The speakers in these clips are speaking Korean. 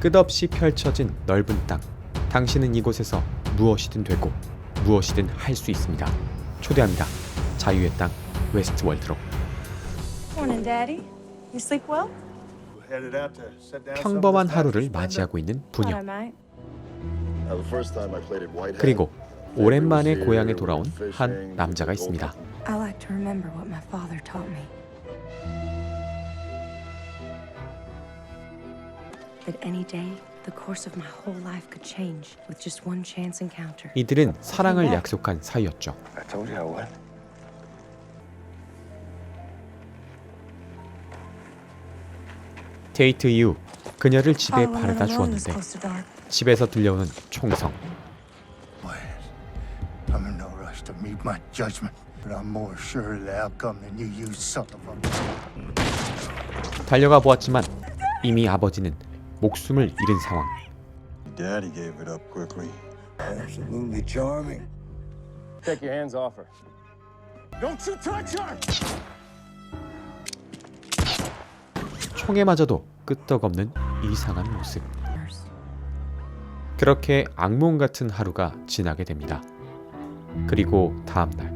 끝없이 펼쳐진 넓은 땅. 당신은 이곳에서 무엇이든 되고 무엇이든 할 수 있습니다. 초대합니다. 자유의 땅 웨스트월드로. Morning, Daddy. You sleep well? Headed out to set down some of 평범한 하루를. 맞이하고 있는 부녀. 그리고 오랜만에 고향에 돌아온 한 남자가 있습니다. I like to remember what my father taught me. 이들은 사랑을 약속한 사이였죠. I told you I would. 데이트 이후 그녀를 집에 바래다 주었는데. 집에서 들려오는 총성. I'm in no rush to meet my judgment, but I'm more sure of the outcome than you, you son of a. 달려가 보았지만 이미 아버지는 목숨을 잃은 상황. Daddy gave it up quickly. Absolutely charming. Take your hands off her. Don't you touch her! 총에 맞아도 끄떡없는 이상한 모습. 그렇게 악몽 같은 하루가 지나게 됩니다. 그리고 다음 날.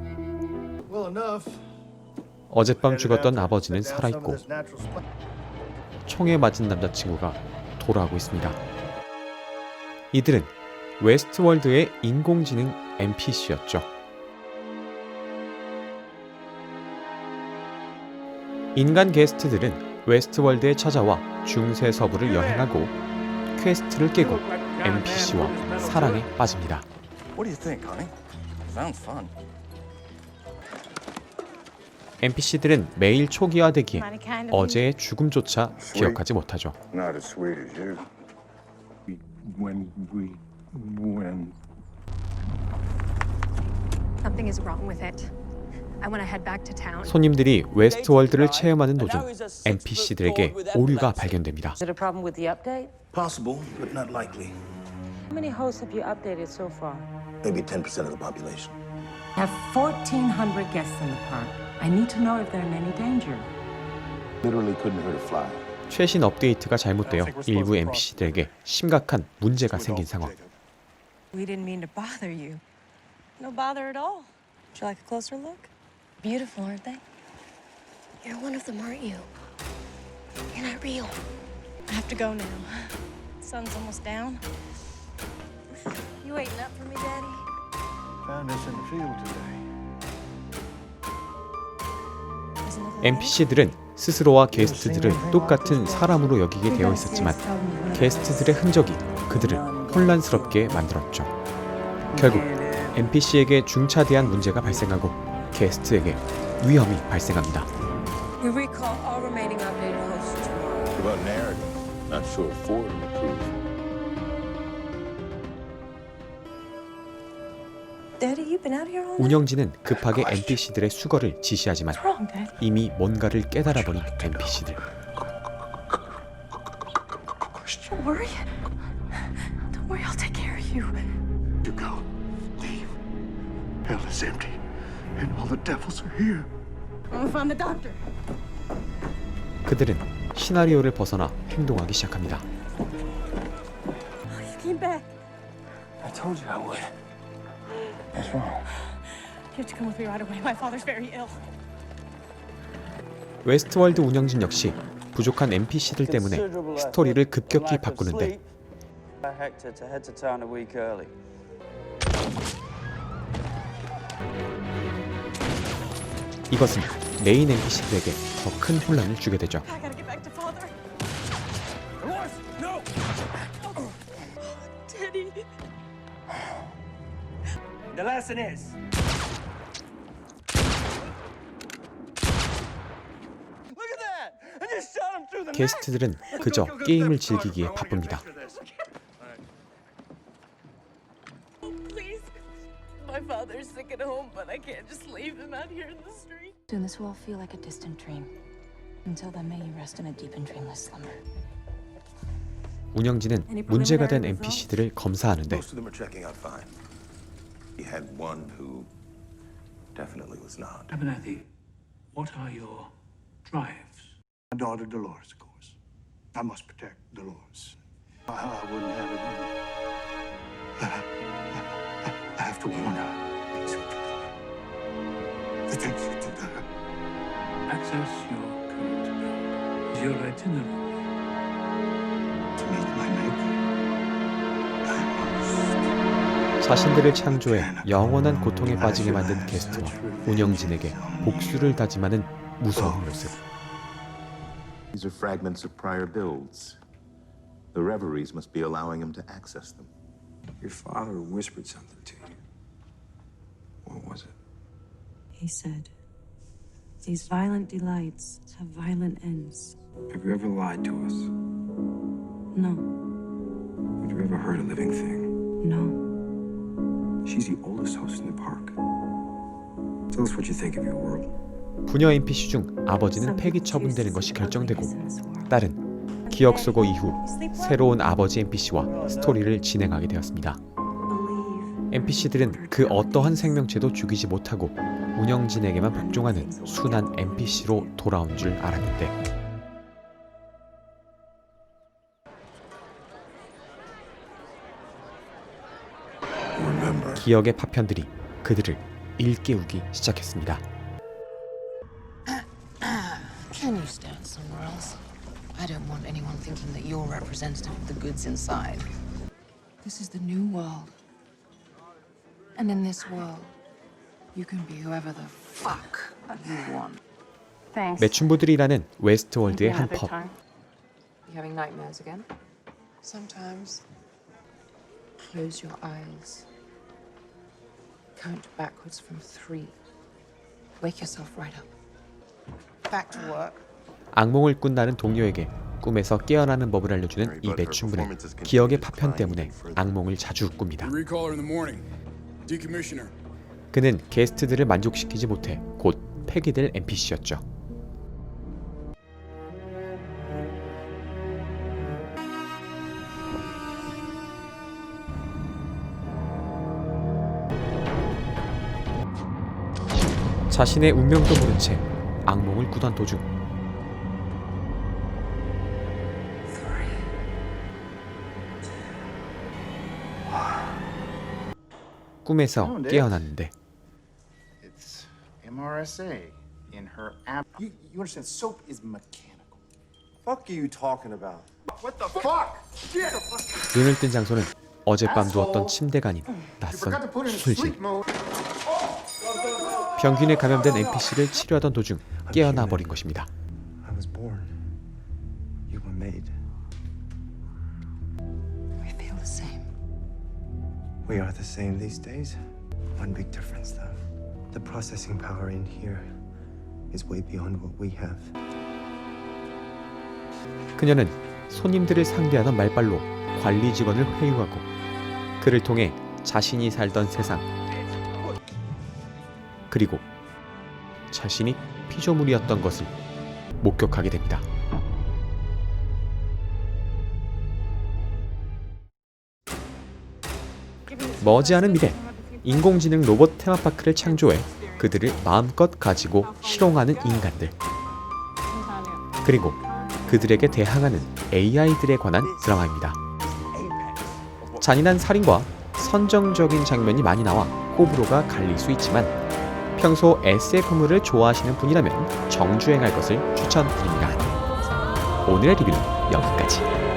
어젯밤 죽었던 to 아버지는 살아있고. 총에 맞은 남자친구가 돌아오고 있습니다. 이들은 웨스트월드의 인공지능 NPC였죠. 인간 게스트들은 웨스트월드에 찾아와 중세 서부를 여행하고 퀘스트를 깨고 NPC와 사랑에 빠집니다. What do you think, honey? Sounds fun. NPC들은 매일 초기화되기에. 어제의 죽음조차 기억하지 못하죠. Not as sweet as you. When we. When. Something is wrong with it. I want to head back to town. 손님들이 웨스트월드를 체험하는 도중 NPC들에게 오류가 발견됩니다. Is it a problem with the update? Possible, but not likely. How many hosts have you updated so far? Maybe 10% of the population. I have 1,400 guests in the park. I need to know if they're in any danger. Literally couldn't hurt a fly. 최신 업데이트가 잘못되어 일부 NPC들에게 심각한 문제가 생긴 상황. We didn't mean to bother you. No bother at all. Would you like a closer look? Beautiful, aren't they? You're one of them, aren't you? You're not real. I have to go now. Sun's almost down. You waiting up for me, Daddy? Found this in the field today. NPC들은 스스로와 게스트들을 똑같은 사람으로 여기게 되어 있었지만 게스트들의 흔적이 그들을 혼란스럽게 만들었죠. 결국 NPC에게 중차대한 문제가 발생하고 게스트에게 위험이 발생합니다. We recall all remaining updated hosts tomorrow. About narrative, not sure Ford would approve. 운영진은 급하게 NPC들의 수거를 지시하지만 What's wrong, Dad? 이미 뭔가를 깨달아 버린 NPC들. Don't worry. Don't worry, I'll take care of you. You go. Leave. Hell is empty, and all the devils are here. I'm gonna find the doctor. 그들은 시나리오를 벗어나 행동하기 시작합니다. What's wrong? You have to come with me right away. My father's very ill. 웨스트월드 운영진 역시 부족한 NPC들 때문에 스토리를 급격히 바꾸는데 Hector to head to town a week early. 이것은 메인 NPC들에게 더 큰 혼란을 주게 되죠. The lesson is Look at that! I just shot him through the neck! 게스트들은 그저 게임을 즐기기에 바쁩니다. My father's sick at home, but I can't just leave him out here in the street. Soon this will all feel like a distant dream. Until then, may you rest in a deep and dreamless slumber. 운영진은 문제가 된 NPC들을 검사하는데 Most of them are checking out fine. We had one who definitely was not. Abernathy, what are your drives? My daughter Dolores, of course. I must protect Dolores. I wouldn't have it. I have to warn her. The things you did to her. Access your current build. Is your itinerary. To meet my 자신들을 창조해 영원한 고통에 빠지게 만든 게스트와 운영진에게 복수를 다짐하는 무서운 모습. These are fragments of prior builds. The reveries must be allowing him to access them. Your father whispered something to you. What was it? He said, These violent delights have violent ends. Have you ever lied to us? No, Have you ever hurt a living thing? no. She's the oldest host in the park. Tell us what you think of your world. 부녀 NPC 중 아버지는 폐기 처분되는 것이 결정되고 딸은 기억 속어 이후 새로운 아버지 NPC와 스토리를 진행하게 되었습니다. NPC들은 그 어떠한 생명체도 죽이지 못하고 운영진에게만 복종하는 순한 NPC로 돌아온 줄 알았는데 기억의 파편들이 그들을 일깨우기 시작했습니다. Can you stand somewhere else? I don't want anyone thinking that you're representative of the goods inside. This is the new world. And in this world, you can be whoever the fuck you want. Thanks. 매춘부들이 일하는 웨스트월드의 한 펍. You having nightmares again? Sometimes. Close your eyes. Count backwards from three. Wake yourself right up. Back to work. 악몽을 꾼다는 동료에게 꿈에서 깨어나는 법을 알려주는 이 매춘부는 기억의 파편 때문에 악몽을 자주 꿉니다. Recaller in the morning. Decommissioner. 그는 게스트들을 만족시키지 못해 곧 폐기될 NPC였죠. 자신의 운명도 모른 채 악몽을 꾸던 도중 꿈에서 깨어났는데 It's MRSA in her app. You, you understand? Soap is mechanical. fuck are you talking about? What the fuck? Get 눈을 뜬 장소는 어젯밤 누웠던 침대가 아닌 낯선 수술실. 병균에 감염된 NPC를 치료하던 도중 깨어나 버린 것입니다. I was born. You were made. We feel the same. We are the same these days. One big difference, though. The processing power in here is way beyond what we have. 그녀는 손님들을 상대하던 말발로 관리 직원을 회유하고 그를 통해 자신이 살던 세상 그리고 자신이 피조물이었던 것을 목격하게 됩니다. 머지않은 미래 인공지능 로봇 테마파크를 창조해 그들을 마음껏 가지고 실용하는 인간들 그리고 그들에게 대항하는 AI들에 관한 드라마입니다. 잔인한 살인과 선정적인 장면이 많이 나와 호불호가 갈릴 수 있지만 평소 SF물을 좋아하시는 분이라면 정주행할 것을 추천드립니다. 오늘의 리뷰는 여기까지.